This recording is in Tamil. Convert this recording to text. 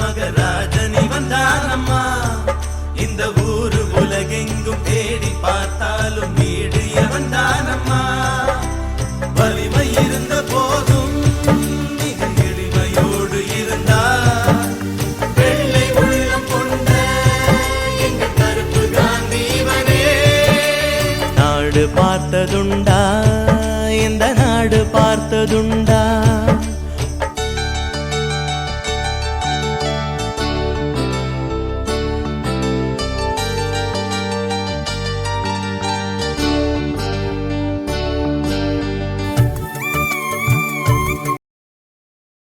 கொடுத்த மகராஜனி வந்தானம்மா. இந்த ஊரு உலகெங்கும் தேடி பார்த்தாலும் வீடு வந்தானம்மா. வலிமை இருந்த போதும் மிக எளிமையோடு இருந்தார். வெள்ளை உள்ளம் கொண்ட எங்க கருப்பு காந்தி இவனே நாடு பார்த்ததுண்டா இந்த நாடு பார்த்ததுண்டா.